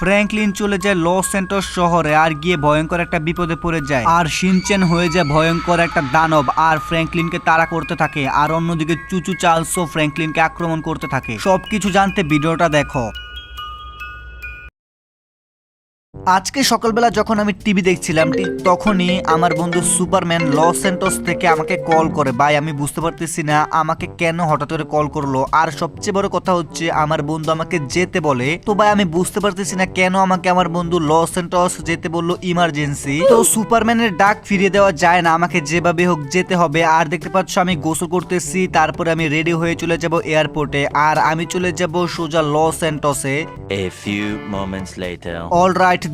Franklin চলে যায় loss সেন্টোস শহরে আর গিয়ে ভয়ঙ্কর একটা বিপদে পড়ে যায়। আর সিনচেন হয়ে যায় ভয়ঙ্কর একটা দানব আর ফ্র্যাঙ্কলিনকে তাড়া করতে থাকে। আর অন্যদিকে চুচু চার্লসও ফ্র্যাঙ্কলিনকে আক্রমণ করতে থাকে। সবকিছু জানতে ভিডিওটা দেখো। আজকে সকালবেলা যখন আমি টিভি দেখছিলাম ঠিক তখনই আমার বন্ধু সুপারম্যান লস সেন্টোস থেকে আমাকে কল করে। ভাই আমি বুঝতে পারতেছি না আমাকে কেন হঠাৎ করে কল করল? আর সবচেয়ে বড় কথা হচ্ছে আমার বন্ধু আমাকে যেতে বলে। তো ভাই আমি বুঝতে পারতেছি না কেন আমাকে আমার বন্ধু লস সেন্টোস যেতে বলল ইমার্জেন্সি। তো সুপারম্যানের ডাক ফিরিয়ে দেওয়া যায় না আমাকে যেভাবে হোক যেতে হবে। আর দেখতে পাচ্ছ আমি গোসল করতেছি তারপরে আমি রেডি হয়ে চলে যাব এয়ারপোর্টে। আর আমি চলে যাব সোজা লস সেন্টোসে। A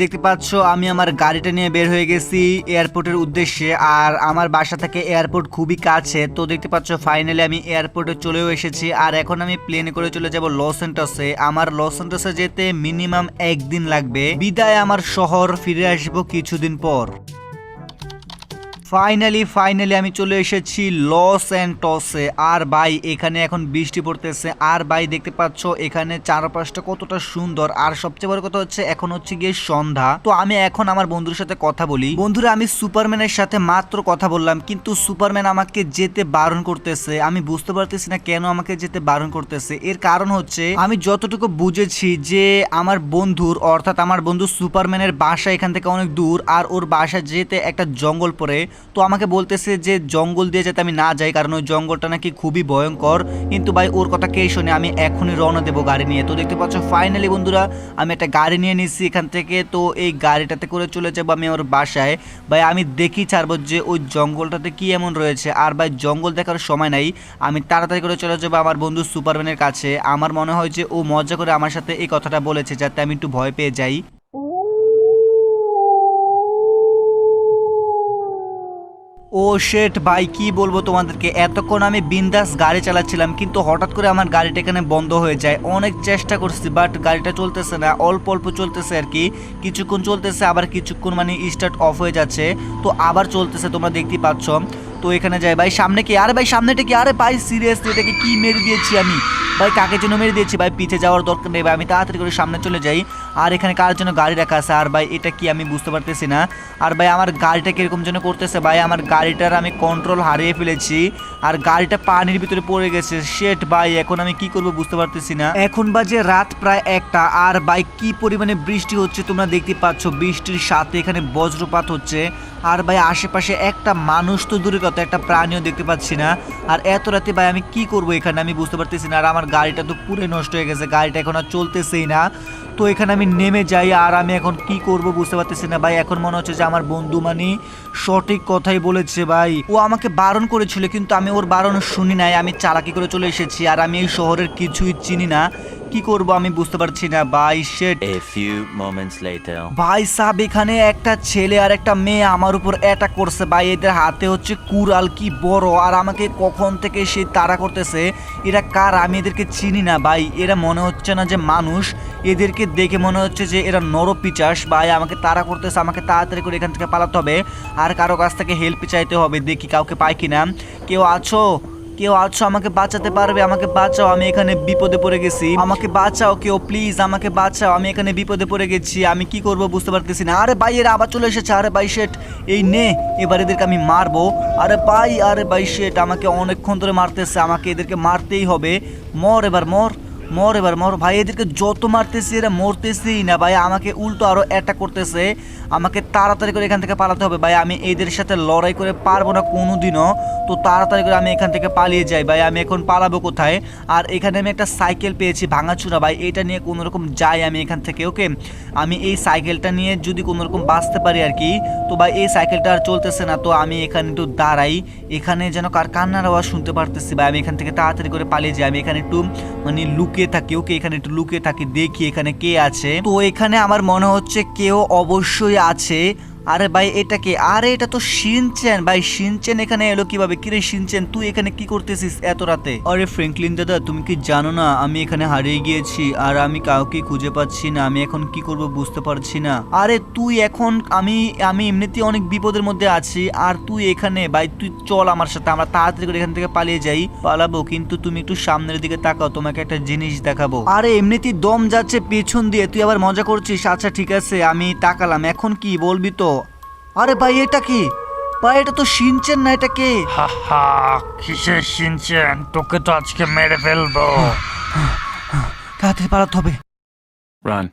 দেখতে পাচ্ছ, আমি আমার গাড়িটা নিয়ে বের হয়ে গেছি এয়ারপোর্টের উদ্দেশ্যে। আর আমার বাসা থেকে এয়ারপোর্ট খুবই কাছে, তো দেখতে পাচ্ছ ফাইনালি আমি এয়ারপোর্টে চলেও এসেছি। আর এখন আমি প্লেনে করে চলে যাব লস এন্টসে আমার লস এন্টসে যেতে মিনিমাম একদিন লাগবে। বিদায় আমার শহর, ফিরে আসব কিছুদিন পর। ফাইনালি ফাইনালি আমি চলে এসেছি লস অ্যান্ড টসে আর ভাই, এখানে এখন বৃষ্টি পড়তেছে। আর ভাই, দেখতে পাচ্ছ, এখানে চারপাশটা কতটা সুন্দর। আর সবচেয়ে বড় কথা হচ্ছে, এখন হচ্ছে গিয়ে সন্ধ্যা। তো আমি এখন আমার বন্ধুর সাথে কথা বলি। বন্ধুরা, আমি সুপারম্যানের সাথে মাত্র কথা বললাম, কিন্তু সুপারম্যান আমাকে যেতে বারণ করতেছে। আমি বুঝতে পারতেছি না কেন আমাকে যেতে বারণ করতেছে। এর কারণ হচ্ছে, আমি যতটুকু বুঝেছি যে, আমার বন্ধুর, অর্থাৎ আমার বন্ধু সুপারম্যানের বাসা এখান থেকে অনেক দূর, আর ওর বাসা যেতে একটা জঙ্গল পড়ে। তো আমাকে বলতেছে যে জঙ্গল দিয়ে যাতে আমি না যাই, কারণ ওই জঙ্গলটা নাকি খুবই ভয়ঙ্কর। কিন্তু ভাই, ওর কথা কে শোনে, আমি এখনই রওনা দেবো গাড়ি নিয়ে। তো দেখতে পাচ্ছ ফাইনালি বন্ধুরা, আমি একটা গাড়ি নিয়ে নিচ্ছি এখান থেকে। তো এই গাড়িটাতে করে চলে যাব আমি আমার বাসায়। ভাই, আমি দেখি ছাড়বো যে ওই জঙ্গলটাতে কি এমন রয়েছে। আর ভাই, জঙ্গল দেখার সময় নাই, আমি তাড়াতাড়ি করে চলে যাব আমার বন্ধু সুপারম্যানের কাছে। আমার মনে হয় যে ও মজা করে আমার সাথে এই কথাটা বলেছে, যাতে আমি একটু ভয় পেয়ে যাই। ও শেট ভাই, কি বলব তোমাদেরকে? এতক্ষণ আমি বিন্দাস গাড়ি চালাচ্ছিলাম, কিন্তু হঠাৎ করে আমার গাড়িটা এখানে বন্ধ হয়ে যায়। অনেক চেষ্টা করছি বাট গাড়িটা চলতেছে না। অল্প অল্প চলতেছে আর কি। কিছুক্ষণ চলতেছে, আবার কিছুক্ষণ মানে স্টার্ট অফ হয়ে যাচ্ছে। তো আবার চলতেছে, তোমরা দেখতেই পাচ্ছ। তো এখানে যাই ভাই, সামনে কি? আরে ভাই, সামনেটা কি? আরে ভাই সিরিয়াসলি এটাকে কি মেরে দিয়েছি আমি? ভাই, কাকে জন্য মেরে দিয়েছি? ভাই, পিছে যাওয়ার দরকার নেই, ভাই, আমি তাড়াতাড়ি করে সামনে চলে যাই। আর এখানে কার জন্য গাড়ি রাখা আছে? আর ভাই, এটা কি আমি বুঝতে পারতেছি না। আর ভাই, আমার গাড়িটা কীরকম যেন করতেছে? ভাই, আমার গাড়িটার আমি কন্ট্রোল হারিয়ে ফেলেছি। আর গাড়িটা পানির ভিতরে পড়ে গেছে। শেট ভাই, এখন আমি কি করব বুঝতে পারতেছি না। এখন বাজে রাত প্রায় একটা। আর ভাই, কি পরিমাণে বৃষ্টি হচ্ছে তোমরা দেখতে পাচ্ছ? বৃষ্টির সাথে এখানে বজ্রপাত হচ্ছে। আর ভাই, আশেপাশে একটা মানুষ তো দূরে কথা, একটা প্রাণীও দেখতে পাচ্ছি না। আর এত রাতে ভাই, আমি কি করব এখানে? আমি বুঝতে পারতেছি না। আর আমার গাড়িটা তো পুরো নষ্ট হয়ে গেছে, গাড়িটা এখন আর চলতেছেই না। তো এখানে আমি নেমে যাই, আর আমি এখন কি করব বুঝতে পারতেছি না। ভাই, এখন মনে হচ্ছে যে আমার বন্ধু মানে সঠিক কথাই বলেছে ভাই। ও আমাকে বারণ করেছিল, কিন্তু আমি ওর বারণ শুনি নাই। আমি চালাকি করে চলে এসেছি, আর আমি এই শহরের কিছুই চিনি না। কি করব আমি বুঝতে পারছি না। ভাই শেট A few moments later. ভাই সাহেব এখানে একটা ছেলে আর একটা মেয়ে আমার উপর অ্যাটাক করছে। ভাই এদের হাতে হচ্ছে কুড়াল কি বড়? আর আমাকে কখন থেকে সে তাড়া করতেছে? এরা কার? আমি এদেরকে চিনি না। ভাই এরা মনে হচ্ছে না যে মানুষ। এদেরকে দেখে মনে হচ্ছে যে এরা নরপিচাস। ভাই আমাকে তাড়া করতেছে। আমাকে তাড়াতাড়ি করে এখান থেকে পালাতে হবে। আর কারও কাছ থেকে হেল্প চাইতে হবে। দেখি কাউকে পাই কিনা। কেউ আছো? কেউ আছো, আমাকে বাঁচাতে পারবে, আমাকে বাঁচাও, আমি এখানে বিপদে পড়ে গেছি। আমাকে বাঁচাও কেউ প্লিজ আমাকে বাঁচাও, আমি এখানে বিপদে পড়ে গেছি, আমি কি করব বুঝতে পারতেছি না। আরে ভাই, এরা আবার চলে এসেছে, আরে ভাই শেট এই নে, এবার এদেরকে আমি মারবো। আরে ভাই আরে ভাই শেট আমাকে অনেকক্ষণ ধরে মারতেছে, আমাকে এদেরকে মারতেই হবে। মর এবার, মর। মর এবার, মর। ভাই, এদেরকে যত মারতেছি, এরা মরতেছেই না। ভাই, আমাকে উল্টো আরও অ্যাটাক করতেছে। আমাকে তাড়াতাড়ি করে এখান থেকে পালাতে হবে। ভাই, আমি এদের সাথে লড়াই করে পারব না কোনোদিনও। তো তাড়াতাড়ি করে আমি এখান থেকে পালিয়ে যাই। ভাই, আমি এখন পালাবো কোথায়? আর এখানে আমি একটা সাইকেল পেয়েছি ভাঙাচুরা। ভাই, এটা নিয়ে কোনো রকম যাই আমি এখান থেকে ওকে আমি এই সাইকেলটা নিয়ে যদি কোনো রকম বাঁচতে পারি আর কি, তো ভাই, এই সাইকেলটা আর চলতেছে না। তো আমি এখানে একটু দাঁড়াই। এখানে যেন কার কান্নার আওয়াজ শুনতে পারতেছি। ভাই, আমি এখান থেকে তাড়াতাড়ি করে পালিয়ে যাই। আমি এখানে একটু মানে লুকিয়ে থাকি, ওকে এখানে একটু লুকিয়ে থাকি, দেখি এখানে কে আছে। তো এখানে আমার মনে হচ্ছে কেউ অবশ্যই আছে। আরে ভাই, এটা কি? আরে, এটা তো শিনচেন ভাই শিনচেন এখানে এলো কীভাবে? কিরে শিনচেন তুই এখানে কি করতেছিস এত রাতে? আরে ফ্র্যাঙ্কলিন দাদা, তুমি কি জানো না, আমি এখানে হারিয়ে গিয়েছি, আর আমি কাউকে খুঁজে পাচ্ছি না, আমি এখন কি করব বুঝতে পারছি না। আরে, তুই এখন, আমি আমি এমনিতেই অনেক বিপদের মধ্যে আছি, আর তুই এখানে, ভাই, তুই চল আমার সাথে, আমরা তাড়াতাড়ি করে এখান থেকে পালিয়ে যাই, পালাবো, কিন্তু তুমি একটু সামনের দিকে তাকাও, তোমাকে একটা জিনিস দেখাবো। আরে, এমনিতেই দম যাচ্ছে পেছন দিয়ে, তুই আবার মজা করছিস? আচ্ছা ঠিক আছে, আমি তাকালাম, এখন কি বলবি তো? আরে ভাই এটা কি? ভাই এটা তো শিনছেন না এটা কে? হা হা কিসের শুনছেন তোকে তো আজকে মেরে ফেলব। তাড়াতাড়ি পালাতে হবে। Run.